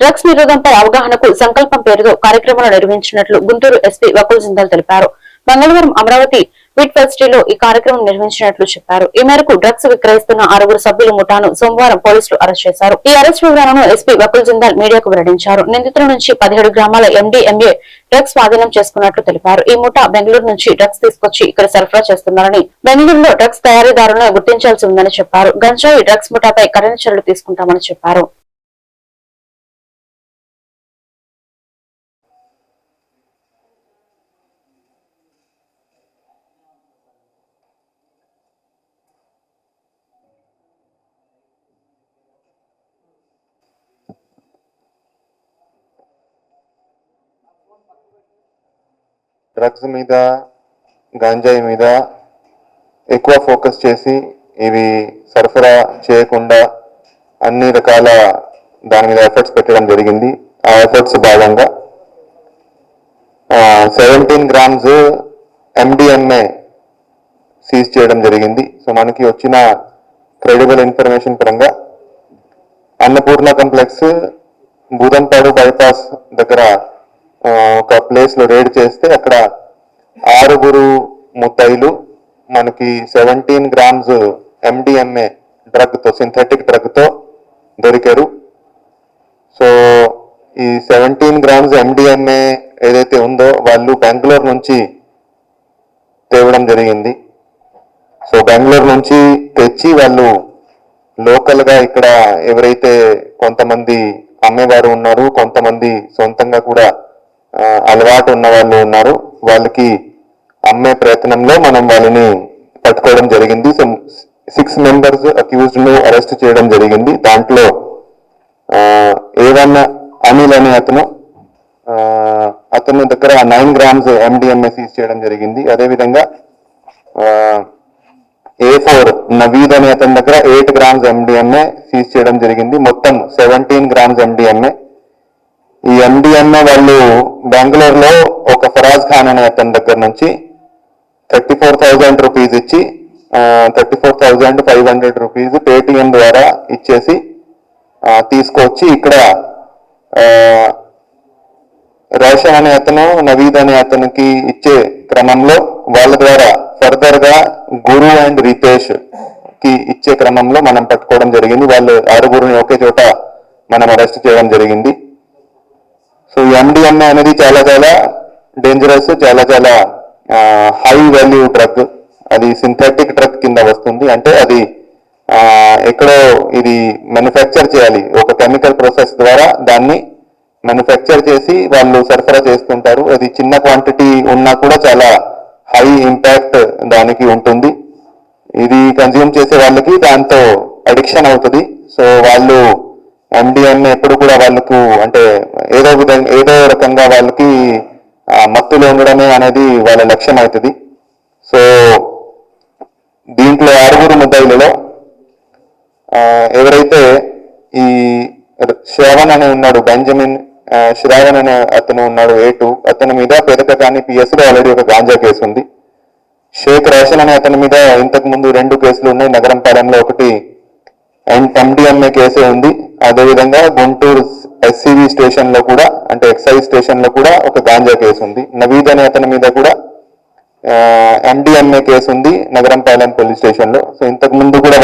Drugs నిరోధంపై అవగాహనకు సంకల్పం పేరుతో కార్యక్రమాలు నిర్వహించినట్లు గుంటూరు ఎస్పీ వకుల్ జిందాల్ తెలిపారు. మంగళవారం అమరావతి విట్ ఫెస్టిలో ఈ కార్యక్రమం నిర్వహించినట్లు చెప్పారు. ఈ మేరకు డ్రగ్స్ విక్రయిస్తున్న ఆరుగురు సభ్యుల ముఠాను సోమవారం పోలీసులు అరెస్ట్ చేశారు. ఈ అరెస్ట్ వివరాలను ఎస్పీ వకుల్ జిందాల్ మీడియాకు వెల్లడించారు. నిందితుల నుంచి పదిహేడు గ్రామాల ఎండీఎంఏ డ్రగ్స్ స్వాధీనం చేసుకున్నట్లు తెలిపారు. ఈ ముఠా బెంగళూరు నుంచి డ్రగ్స్ తీసుకొచ్చి ఇక్కడ సరఫరా చేస్తున్నారని బెంగళూరులో డ్రగ్స్ తయారీదారులను గుర్తించాల్సి ఉందని చెప్పారు. గంజాయి డ్రగ్స్ ముఠాపై కఠిన చర్యలు తీసుకుంటామని చెప్పారు. డ్రగ్స్ మీద గంజాయి మీద ఎక్కువ ఫోకస్ చేసి ఇవి సరఫరా చేయకుండా అన్ని రకాల దాని మీద ఎఫర్ట్స్ పెట్టడం జరిగింది. ఆ ఎఫర్ట్స్ భాగంగా సెవెంటీన్ గ్రామ్స్ ఎండిఎంఏ సీజ్ చేయడం జరిగింది. సో మనకి వచ్చిన క్రెడిబుల్ ఇన్ఫర్మేషన్ పరంగా అన్నపూర్ణ కాంప్లెక్స్ బూదంపాడు బైపాస్ దగ్గర ఒక ప్లేస్లో రేడ్ చేస్తే అక్కడ ఆరుగురు ముద్దాయిలు మనకి సెవెంటీన్ గ్రామ్స్ ఎండిఎంఏ డ్రగ్తో సింథటిక్ డ్రగ్తో దొరికారు. సో ఈ సెవెంటీన్ గ్రామ్స్ ఎండిఎంఏ ఏదైతే ఉందో వాళ్ళు బెంగళూరు నుంచి తేవడం జరిగింది. సో బెంగళూరు నుంచి తెచ్చి వాళ్ళు లోకల్గా ఇక్కడ ఎవరైతే కొంతమంది అమ్మేవారు ఉన్నారు కొంతమంది సొంతంగా కూడా అలవాటు ఉన్న వాళ్ళు ఉన్నారు. వాళ్ళకి అమ్మే ప్రయత్నంలో మనం వాళ్ళని పట్టుకోవడం జరిగింది. సో సిక్స్ మెంబర్స్ అక్యూజ్డ్ను అరెస్ట్ చేయడం జరిగింది. దాంట్లో ఏవన్ అనిల్ అనే అతను అతను దగ్గర నైన్ గ్రామ్స్ ఎండిఎంఏ సీజ్ చేయడం జరిగింది. అదేవిధంగా ఏ ఫోర్ నవీద్ అనే అతని దగ్గర ఎయిట్ గ్రామ్స్ ఎండిఎంఏ సీజ్ చేయడం జరిగింది. మొత్తం సెవెంటీన్ గ్రామ్స్ ఎండిఎంఏ ఈ ఎండిఎంఏ వాళ్ళు బెంగళూరులో ఒక ఫరాజ్ ఖాన్ అనే అతని దగ్గర నుంచి థర్టీ ఫోర్ థౌజండ్ రూపీస్ ఇచ్చి thirty four thousand five hundred rupees Paytm ద్వారా ఇచ్చేసి తీసుకొచ్చి ఇక్కడ రోషన్ అనే అతను నవీద్ అనే అతనికి ఇచ్చే క్రమంలో వాళ్ళ ద్వారా ఫర్దర్గా గురు అండ్ రితేష్కి ఇచ్చే క్రమంలో మనం పట్టుకోవడం జరిగింది. వాళ్ళు ఆరుగురిని ఒకే చోట మనం అరెస్ట్ చేయడం జరిగింది. సో ఎండిఎంఏ అనేది చాలా చాలా డేంజరస్ చాలా చాలా హై వాల్యూ డ్రగ్ అది సింథటిక్ డ్రగ్ కింద వస్తుంది. అంటే అది ఎక్కడో ఇది మ్యానుఫ్యాక్చర్ చేయాలి. ఒక కెమికల్ ప్రాసెస్ ద్వారా దాన్ని మ్యానుఫ్యాక్చర్ చేసి వాళ్ళు సరఫరా చేస్తుంటారు. అది చిన్న క్వాంటిటీ ఉన్నా కూడా చాలా హై ఇంపాక్ట్ దానికి ఉంటుంది. ఇది కన్జ్యూమ్ చేసే వాళ్ళకి దాంతో అడిక్షన్ అవుతుంది. సో వాళ్ళు ఎండిఎన్ ఎప్పుడు కూడా వాళ్ళకు అంటే ఏదో విధంగా ఏదో రకంగా వాళ్ళకి మత్తులో ఉండడమే అనేది వాళ్ళ లక్ష్యం అవుతుంది. సో దీంట్లో ఆరుగురు ముద్దాయిలలో ఎవరైతే ఈ శ్రావణ్ అని ఉన్నాడు బెంజమిన్ శ్రావణ్ అనే అతను ఉన్నాడు ఏటు అతని మీద పెదకకాని పిఎస్ పిఎస్లో ఆల్రెడీ ఒక గాంజా కేసు ఉంది షేక్ రోషన్ అనే అతని మీద ఇంతకు ముందు రెండు కేసులు ఉన్నాయి నగరంపాలెంలో ఒకటి అండ్ ఎండిఎంఏ కేసు ఉంది. అదేవిధంగా గుంటూరు ఎస్సీవీ స్టేషన్లో కూడా అంటే ఎక్సైజ్ స్టేషన్లో కూడా ఒక గాంజా కేసు ఉంది. నవీద్ అనే అతని మీద కూడా ఎండిఎంఏ కేసు ఉంది నగరంపాలెం పోలీస్ స్టేషన్లో సో ఇంతకు ముందు కూడా